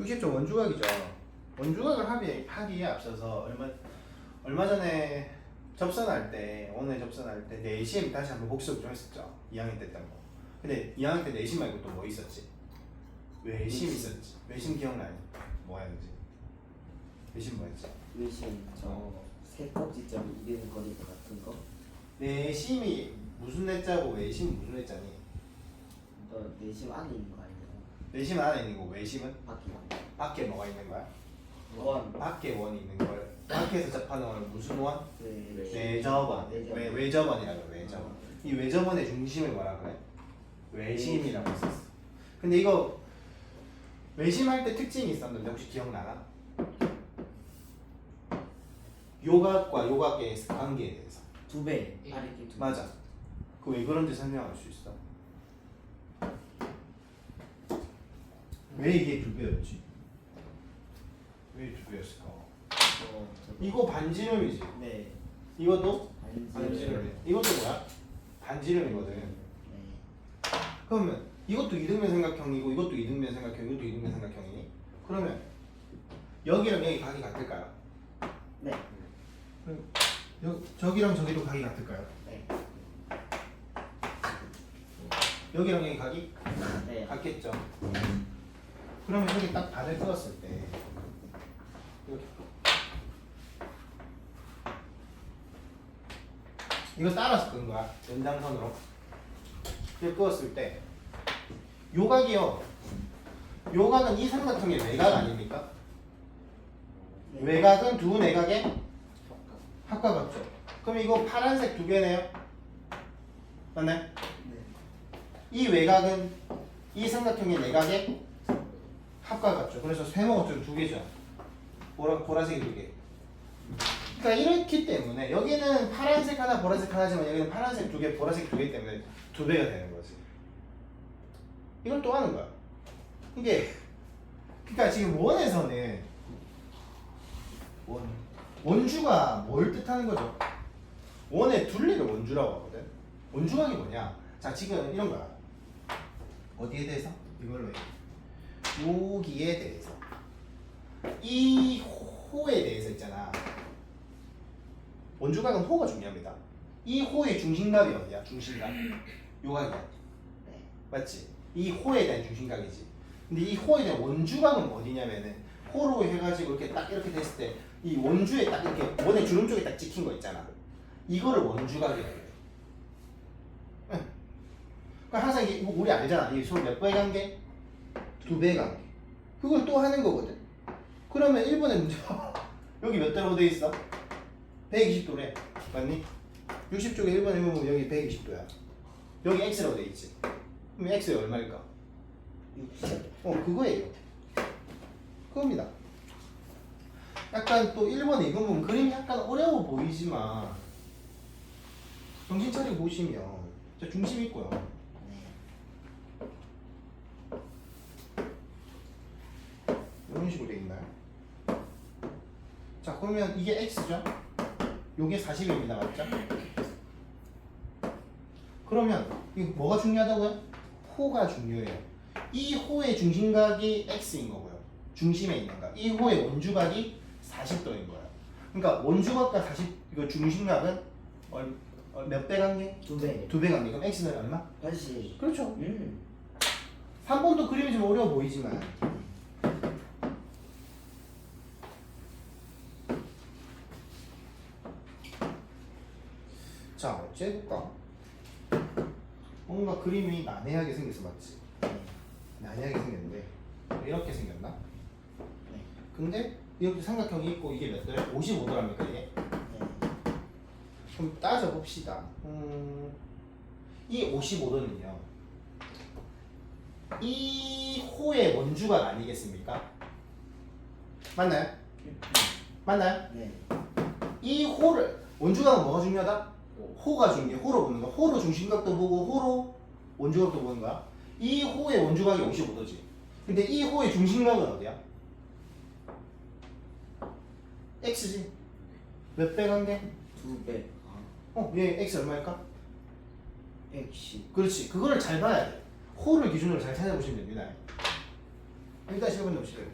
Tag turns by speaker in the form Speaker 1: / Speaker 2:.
Speaker 1: 60점 원주각이죠. 원주각을 합의, 하기에 앞서서 얼마 얼마 전에 접선할 때 오늘 접선할 때 내심 다시 한번 복습 좀 했었죠. 2학년 때 했던 거. 근데 2학년 때 내심 말고 또 뭐 있었지? 외심 있었지. 외심 기억나요? 뭐였는지? 외심 뭐였지?
Speaker 2: 외신 저세 꼭지점이 이르는 거리 같은 거.
Speaker 1: 내심이 무슨 내자고 외심 무슨 내자니?
Speaker 2: 너 내심 안에 있는 거?
Speaker 1: 내심 안에 있는 거 외심은
Speaker 2: 밖에 안
Speaker 1: 밖에 뭐가 있는 거야?
Speaker 2: 원.
Speaker 1: 밖에 원이 있는 걸 밖에서 접하는 원은 무슨 원?
Speaker 2: 네.
Speaker 1: 외접원.
Speaker 2: 외접원.
Speaker 1: 외, 외접원이라고 그래. 외접원. 이 외접원의 중심을 뭐라 그래? 외심이라고 했었어. 근데 이거 외심할 때 특징이 있었는데 혹시 기억나나? 요각과 요각의 관계에 대해서.
Speaker 2: 두 배. 아래게 두 배.
Speaker 1: 맞아. 그 왜 그런지 설명할 수 있어? 왜 이게 두 배였지? 왜 두 배였을까?
Speaker 2: 어.
Speaker 1: 이거 반지름이지.
Speaker 2: 네.
Speaker 1: 이것도
Speaker 2: 반지.
Speaker 1: 반지름. 이것도 뭐야? 반지름이거든.
Speaker 2: 네.
Speaker 1: 그러면 이것도 이등변 삼각형이고 이것도 이등변 삼각형, 이것도 이등변 삼각형이니? 그러면 여기랑 여기 각이 같을까요?
Speaker 2: 네.
Speaker 1: 그럼 여, 저기랑 저기도 각이 같을까요?
Speaker 2: 네.
Speaker 1: 여기랑 여기 각이
Speaker 2: 네.
Speaker 1: 같겠죠. 그러면 여기 딱 반을 끊었을 때 이렇게 이거 따라서 끈 거야 연장선으로 이렇게 끄었을 때 요각이요 요각은 이 삼각형의 외각 아닙니까?
Speaker 2: 네.
Speaker 1: 외각은 두 내각의 합과 같죠 그럼 이거 파란색 두 개네요 맞나요?
Speaker 2: 네.
Speaker 1: 이 외곽은 이 삼각형의 내각의 합과 같죠. 그래서 세모가 두 개죠. 보라, 보라색이 두 개. 그러니까 이렇기 때문에 여기는 파란색 하나, 보라색 하나지만 여기는 파란색 두 개, 보라색 두 개 때문에 두 배가 되는 거지. 이걸 또 하는 거야. 이게 그러니까 지금 원에서는 원 원주가 뭘 뜻하는 거죠? 원의 둘레를 원주라고 하거든. 원주각이 뭐냐? 자 지금 이런 거야. 어디에 대해서? 이걸로 해. 여기에 대해서. 이 호에 대해서 있잖아. 원주각은 호가 중요합니다. 이 호의 중심각이 어디야? 중심각. 요 각이야.
Speaker 2: 네.
Speaker 1: 맞지? 이 호에 대한 중심각이지. 근데 이 호에 대한 원주각은 어디냐면은 호로 해가지고 이렇게 딱 이렇게 됐을 때 이 원주에 딱 이렇게 원의 주름 쪽에 딱 찍힌 거 있잖아. 이거를 원주각이라고 해. 응. 그러니까 항상 이게 우리 알잖아. 이 서로 몇 배의 관계? 두 관계. 그걸 또 하는 거거든. 그러면 1번의 문제 여기 몇 도로 돼 있어? 120도래. 맞니? 60쪽에 1번에 보면 여기 120도야. 여기 x라고 돼 있지. 그럼 x가 얼마일까?
Speaker 2: 60.
Speaker 1: 어 그거예요. 그겁니다. 약간 또 1번에 이거 보면 그림이 약간 어려워 보이지만 정신 차리고 보시면 저 중심 있고요.
Speaker 2: 네.
Speaker 1: 이런 식으로 돼 있나요? 자 그러면 이게 x죠? 요게 40입니다 맞죠? 그러면 이 뭐가 중요하다고요? 호가 중요해요 이 호의 중심각이 x인 거고요 중심에 있는 각. 이 호의 원주각이 40도인 거예요 그러니까 원주각과 40 이거 중심각은 얼, 얼, 몇배 관계?
Speaker 2: 두 배.
Speaker 1: 두 배 관계 그럼 x는 얼마?
Speaker 2: 다시.
Speaker 1: 그렇죠
Speaker 2: 음.
Speaker 1: 3번도 그림이 좀 어려워 보이지만 자 해볼까? 뭔가 그림이 난해하게 생겼어 맞지?
Speaker 2: 네.
Speaker 1: 난해하게 생겼는데 이렇게 생겼나?
Speaker 2: 네.
Speaker 1: 근데 이렇게 삼각형이 있고 이게 몇 도야? 55도랍니까 이게?
Speaker 2: 네.
Speaker 1: 그럼 따져봅시다 음, 이 55도는요 이 호의 원주각 아니겠습니까? 맞나요? 맞나요?
Speaker 2: 네.
Speaker 1: 이 호를 원주각은 뭐가 중요하다? 호가 중요해. 호로 보는 거야. 호로 중심각도 보고 호로 원주각도 보는 거야. 이 호의 원주각이 55도지. 근데 이 호의 중심각은 어디야? x지. 몇배 관계?
Speaker 2: 두 배. 아.
Speaker 1: 어, 얘 x 얼마일까?
Speaker 2: 110.
Speaker 1: 그렇지. 그거를 잘 봐야 돼. 호를 기준으로 잘 찾아보시면 됩니다. 1-1분 넘치래요